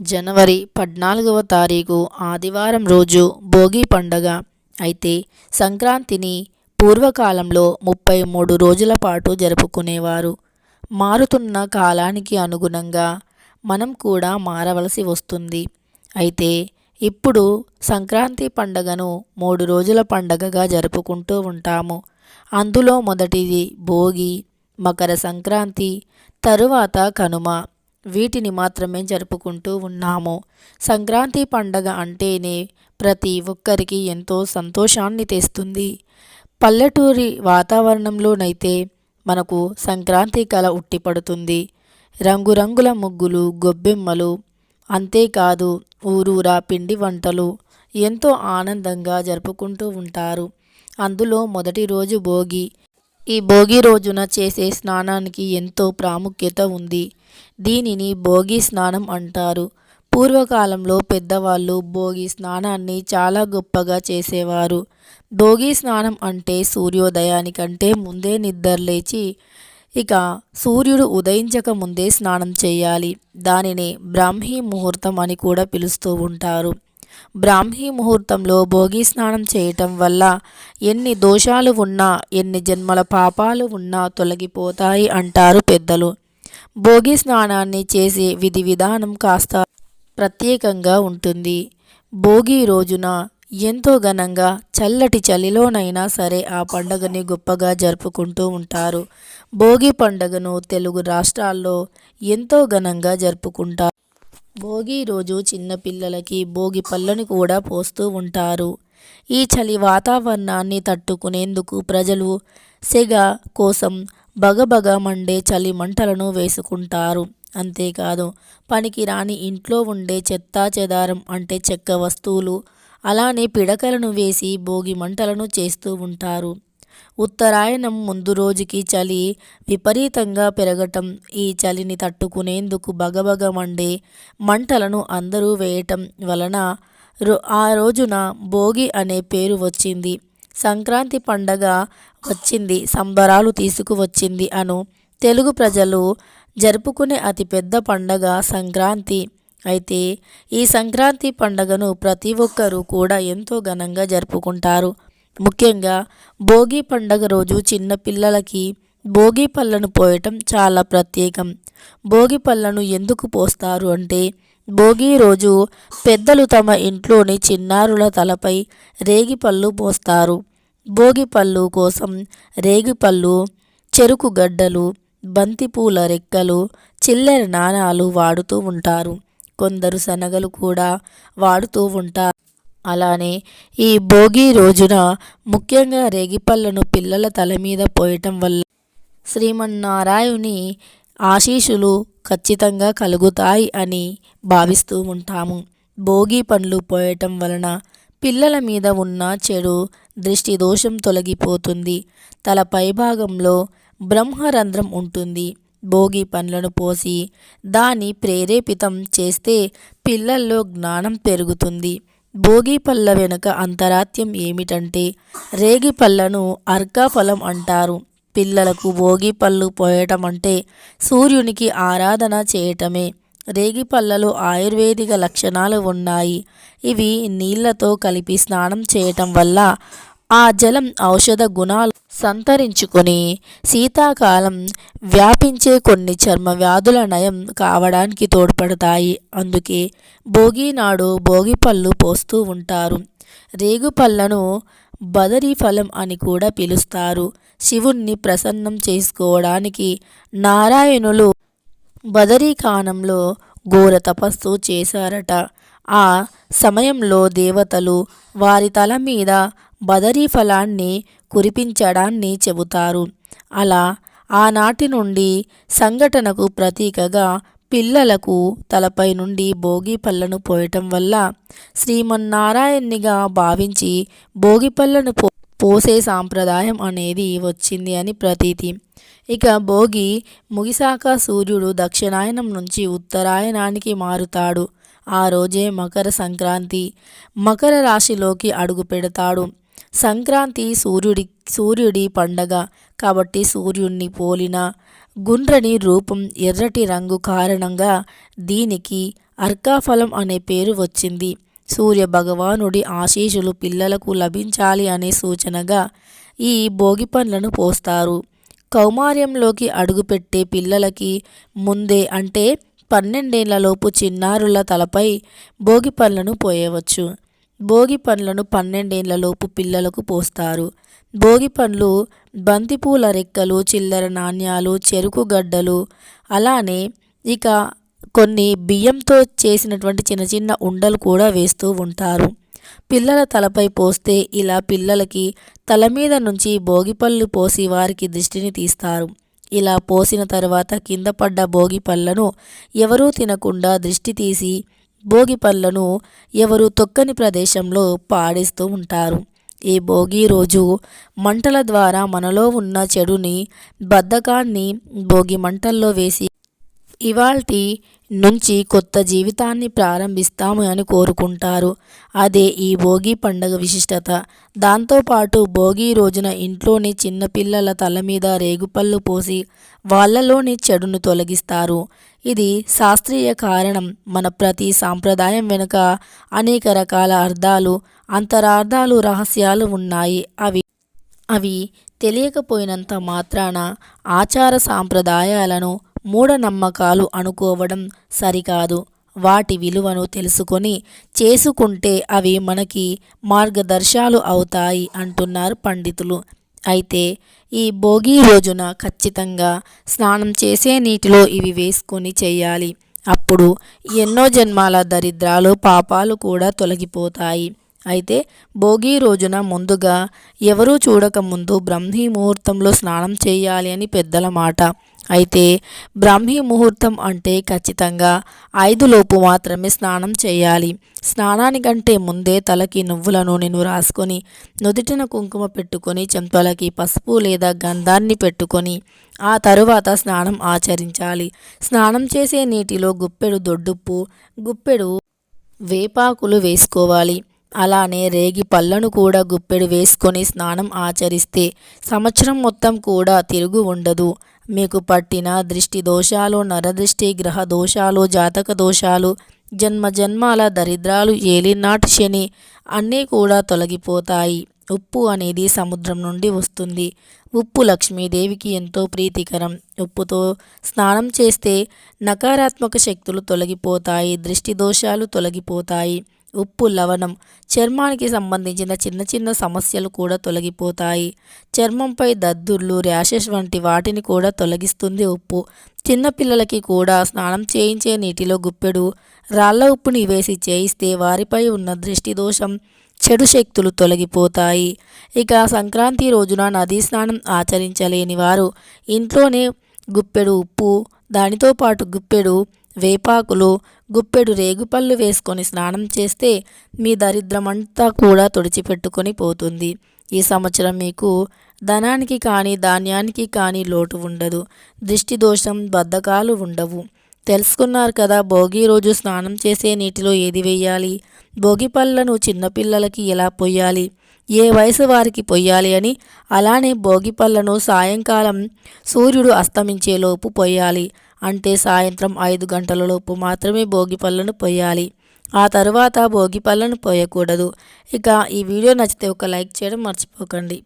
జనవరి పద్నాలుగవ తారీఖు ఆదివారం రోజు భోగి పండగ. అయితే సంక్రాంతిని పూర్వకాలంలో ముప్పై మూడు రోజుల పాటు జరుపుకునేవారు. మారుతున్న కాలానికి అనుగుణంగా మనం కూడా మారవలసి వస్తుంది. అయితే ఇప్పుడు సంక్రాంతి పండగను మూడు రోజుల పండగగా జరుపుకుంటూ ఉంటాము. అందులో మొదటిది భోగి మకర సంక్రాంతి తరువాత కనుమ. వీటిని మాత్రమే జరుపుకుంటూ ఉన్నాము. సంక్రాంతి పండగ అంటేనే ప్రతి ఒక్కరికి ఎంతో సంతోషాన్ని తెస్తుంది. పల్లెటూరి వాతావరణంలోనైతే మనకు సంక్రాంతి కళ ఉట్టిపడుతుంది. రంగురంగుల ముగ్గులు గొబ్బెమ్మలు అంతేకాదు ఊరూరా పిండి వంటలు ఎంతో ఆనందంగా జరుపుకుంటూ ఉంటారు. అందులో మొదటి రోజు భోగి. ఈ భోగి రోజున చేసే స్నానానికి ఎంతో ప్రాముఖ్యత ఉంది. దీనిని భోగి స్నానం అంటారు. పూర్వకాలంలో పెద్దవాళ్ళు భోగి స్నానాన్ని చాలా గొప్పగా చేసేవారు. భోగి స్నానం అంటే సూర్యోదయానికంటే ముందే నిద్రలేచి ఇక సూర్యుడు ఉదయించక ముందే స్నానం చేయాలి. దానిని బ్రాహ్మీ ముహూర్తం అని కూడా పిలుస్తూ ఉంటారు. బ్రాహ్మీ ముహూర్తంలో భోగి స్నానం చేయటం వల్ల ఎన్ని దోషాలు ఉన్నా ఎన్ని జన్మల పాపాలు ఉన్నా తొలగిపోతాయి అంటారు పెద్దలు. భోగి స్నానాన్ని చేసే విధి విధానం కాస్త ప్రత్యేకంగా ఉంటుంది. భోగి రోజున ఎంతో ఘనంగా చల్లటి చలిలోనైనా సరే ఆ పండగని గొప్పగా జరుపుకుంటూ ఉంటారు. భోగి పండగను తెలుగు రాష్ట్రాల్లో ఎంతో ఘనంగా జరుపుకుంటారు. భోగి రోజు చిన్నపిల్లలకి భోగి పళ్ళని కూడా పోస్తూ ఉంటారు. ఈ చలి వాతావరణాన్ని తట్టుకునేందుకు ప్రజలు సెగ కోసం బగబగ మండే చలి మంటలను వేసుకుంటారు. అంతేకాదు పనికి రాని ఇంట్లో ఉండే చెత్తా చెదారం అంటే చెక్క వస్తువులు అలానే పిడకలను వేసి భోగి మంటలను చేస్తూ ఉంటారు. ఉత్తరాయణం ముందు రోజుకి చలి విపరీతంగా పెరగటం ఈ చలిని తట్టుకునేందుకు బగబగ మండే మంటలను అందరూ వేయటం వలన ఆ రోజున భోగి అనే పేరు వచ్చింది. సంక్రాంతి పండగ వచ్చింది సంబరాలు తీసుకువచ్చింది అను తెలుగు ప్రజలు జరుపుకునే అతిపెద్ద పండగ సంక్రాంతి. అయితే ఈ సంక్రాంతి పండగను ప్రతి ఒక్కరూ కూడా ఎంతో ఘనంగా జరుపుకుంటారు. ముఖ్యంగా భోగి పండగ రోజు చిన్న పిల్లలకి భోగి పళ్ళను పోయటం చాలా ప్రత్యేకం. భోగి పళ్ళను ఎందుకు పోస్తారు అంటే భోగి రోజు పెద్దలు తమ ఇంట్లోని చిన్నారుల తలపై రేగిపళ్ళు పోస్తారు. భోగిపళ్ళు కోసం రేగిపళ్ళు చెరుకు గడ్డలు బంతిపూల రెక్కలు చిల్లర నాణాలు వాడుతూ ఉంటారు. కొందరు శనగలు కూడా వాడుతూ ఉంటారు. అలానే ఈ భోగి రోజున ముఖ్యంగా రేగిపళ్ళను పిల్లల తల మీద పోయటం వల్ల శ్రీమన్నారాయుని ఆశీషులు ఖచ్చితంగా కలుగుతాయి అని భావిస్తూ ఉంటాము. భోగి పండ్లు పోయటం వలన పిల్లల మీద ఉన్న చెడు దృష్టి దోషం తొలగిపోతుంది. తల పైభాగంలో బ్రహ్మరంధ్రం ఉంటుంది. భోగి పండ్లను పోసి దాని ప్రేరేపితం చేస్తే పిల్లల్లో జ్ఞానం పెరుగుతుంది. భోగి పళ్ళ వెనుక అంతరాత్యం ఏమిటంటే రేగి పళ్ళను అర్కాఫలం అంటారు. పిల్లలకు భోగి పళ్ళు పోయటం అంటే సూర్యునికి ఆరాధన చేయటమే. రేగి పళ్ళలో ఆయుర్వేదిక లక్షణాలు ఉన్నాయి. ఇవి నీళ్ళతో కలిపి స్నానం చేయటం వల్ల ఆ జలం ఔషధ గుణాలు సంతరించుకొని శీతాకాలం వ్యాపించే కొన్ని చర్మ వ్యాధుల నయం కావడానికి తోడ్పడతాయి. అందుకే భోగి నాడు భోగి పళ్ళు పోస్తూ ఉంటారు. రేగుపళ్ళను బదరీ ఫలం అని కూడా పిలుస్తారు. శివుణ్ణి ప్రసన్నం చేసుకోవడానికి నారాయణులు బదరీకాణంలో ఘోర తపస్సు చేశారట. ఆ సమయంలో దేవతలు వారి తల మీద బదరీ ఫలాన్ని కురిపించడాన్ని చెబుతారు. అలా ఆనాటి నుండి సంఘటనకు ప్రతీకగా పిల్లలకు తలపై నుండి భోగి పళ్ళను పోయటం వల్ల శ్రీమన్నారాయణ్ణిగా భావించి భోగి పళ్ళను పో పోసే సాంప్రదాయం అనేది వచ్చింది అని ప్రతీతి. ఇక భోగి ముగిసాక సూర్యుడు దక్షిణాయనం నుంచి ఉత్తరాయణానికి మారుతాడు. ఆ రోజే మకర సంక్రాంతి. మకర రాశిలోకి అడుగు పెడతాడు. సంక్రాంతి సూర్యుడి సూర్యుడి పండగ. కాబట్టి సూర్యుడిని పోలిన గుండ్రని రూపం ఎర్రటి రంగు కారణంగా దీనికి అర్కాఫలం అనే పేరు వచ్చింది. సూర్య భగవానుడి ఆశీషులు పిల్లలకు లభించాలి అనే సూచనగా ఈ భోగి పండ్లను పోస్తారు. కౌమార్యంలోకి అడుగుపెట్టే పిల్లలకి ముందే అంటే పన్నెండేళ్ళలోపు చిన్నారుల తలపై భోగి పండ్లను పోయవచ్చు. భోగి పండ్లను పన్నెండేళ్ళలోపు పిల్లలకు పోస్తారు. భోగి పండ్లు బంతిపూల రెక్కలు చిల్లర నాణ్యాలు చెరుకు గడ్డలు. అలానే ఇక కొన్ని బియ్యంతో చేసినటువంటి చిన్న చిన్న ఉండలు కూడా వేస్తూ ఉంటారు. పిల్లల తలపై పోస్తే ఇలా పిల్లలకి తల మీద నుంచి భోగిపళ్ళు పోసి వారికి దృష్టిని తీస్తారు. ఇలా పోసిన తర్వాత కింద పడ్డ భోగి పళ్ళను ఎవరూ తినకుండా దృష్టి తీసి భోగి పళ్ళను ఎవరు తొక్కని ప్రదేశంలో పాడేస్తూ ఉంటారు. ఈ భోగి రోజు మంటల ద్వారా మనలో ఉన్న చెడుని బద్ధకాన్ని భోగి మంటల్లో వేసి ఇవాల్టి నుంచి కొత్త జీవితాన్ని ప్రారంభిస్తాము అని కోరుకుంటారు. అదే ఈ భోగి పండగ విశిష్టత. దాంతోపాటు భోగి రోజున ఇంట్లోని చిన్నపిల్లల తల మీద రేగుపళ్ళు పోసి వాళ్ళలోని చెడును తొలగిస్తారు. ఇది శాస్త్రీయ కారణం. మన ప్రతి సాంప్రదాయం వెనుక అనేక రకాల అర్థాలు అంతరార్థాలు రహస్యాలు ఉన్నాయి. అవి అవి తెలియకపోయినంత మాత్రాన ఆచార సాంప్రదాయాలను మూఢనమ్మకాలు అనుకోవడం సరికాదు. వాటి విలువను తెలుసుకొని చేసుకుంటే అవి మనకి మార్గదర్శాలు అవుతాయి అంటున్నారు పండితులు. అయితే ఈ భోగి రోజున ఖచ్చితంగా స్నానం చేసే నీటిలో ఇవి వేసుకొని చేయాలి. అప్పుడు ఎన్నో జన్మాల దరిద్రాలు పాపాలు కూడా తొలగిపోతాయి. అయితే భోగి రోజున ముందుగా ఎవరూ చూడకముందు బ్రహ్మీ ముహూర్తంలో స్నానం చేయాలి అని పెద్దల మాట. అయితే బ్రాహ్మీ ముహూర్తం అంటే ఖచ్చితంగా ఐదులోపు మాత్రమే స్నానం చేయాలి. స్నానానికంటే ముందే తలకి నువ్వుల నూనెను రాసుకొని నుదుటిన కుంకుమ పెట్టుకొని చెంపలకి పసుపు లేదా గంధాన్ని పెట్టుకొని ఆ తరువాత స్నానం ఆచరించాలి. స్నానం చేసే నీటిలో గుప్పెడు దొడ్డుప్పు గుప్పెడు వేపాకులు వేసుకోవాలి. అలానే రేగి పళ్ళను కూడా గుప్పెడు వేసుకొని స్నానం ఆచరిస్తే సంవత్సరం మొత్తం కూడా తిరుగు ఉండదు. మీకు పట్టిన దృష్టి దోషాలు నరదృష్టి గ్రహ దోషాలు జాతక దోషాలు జన్మ జన్మాల దరిద్రాలు ఏలినాటి శని అన్నీ కూడా తొలగిపోతాయి. ఉప్పు అనేది సముద్రం నుండి వస్తుంది. ఉప్పు లక్ష్మీదేవికి ఎంతో ప్రీతికరం. ఉప్పుతో స్నానం చేస్తే నకారాత్మక శక్తులు తొలగిపోతాయి దృష్టి దోషాలు తొలగిపోతాయి. ఉప్పు లవణం చర్మానికి సంబంధించిన చిన్న చిన్న సమస్యలు కూడా తొలగిపోతాయి. చర్మంపై దద్దుర్లు ర్యాషెస్ వంటి వాటిని కూడా తొలగిస్తుంది ఉప్పు. చిన్నపిల్లలకి కూడా స్నానం చేయించే నీటిలో గుప్పెడు రాళ్ళ ఉప్పుని వేసి చేయిస్తే వారిపై ఉన్న దృష్టి దోషం చెడు శక్తులు తొలగిపోతాయి. ఇక సంక్రాంతి రోజున నదీ స్నానం ఆచరించలేని వారు ఇంట్లోనే గుప్పెడు ఉప్పు దానితో పాటు గుప్పెడు వేపాకులు గుప్పెడు రేగుపళ్ళు వేసుకొని స్నానం చేస్తే మీ దరిద్రమంతా కూడా తుడిచిపెట్టుకొని పోతుంది. ఈ సంవత్సరం మీకు ధనానికి కానీ ధాన్యానికి కానీ లోటు ఉండదు. దృష్టి దోషం బద్ధకాలు ఉండవు. తెలుసుకున్నారు కదా భోగి రోజు స్నానం చేసే నీటిలో ఏది వేయాలి? భోగి పళ్ళను చిన్నపిల్లలకి ఎలా పొయ్యాలి ఏ వయసు వారికి పొయ్యాలి అని? అలానే భోగి పళ్ళను సాయంకాలం సూర్యుడు అస్తమించేలోపు పొయ్యాలి. అంటే సాయంత్రం ఐదు గంటలలోపు మాత్రమే భోగి పళ్ళను పొయ్యాలి. ఆ తర్వాత భోగి పళ్ళను పోయకూడదు ఇక ఈ వీడియో నచ్చితే ఒక లైక్ చేయడం మర్చిపోకండి.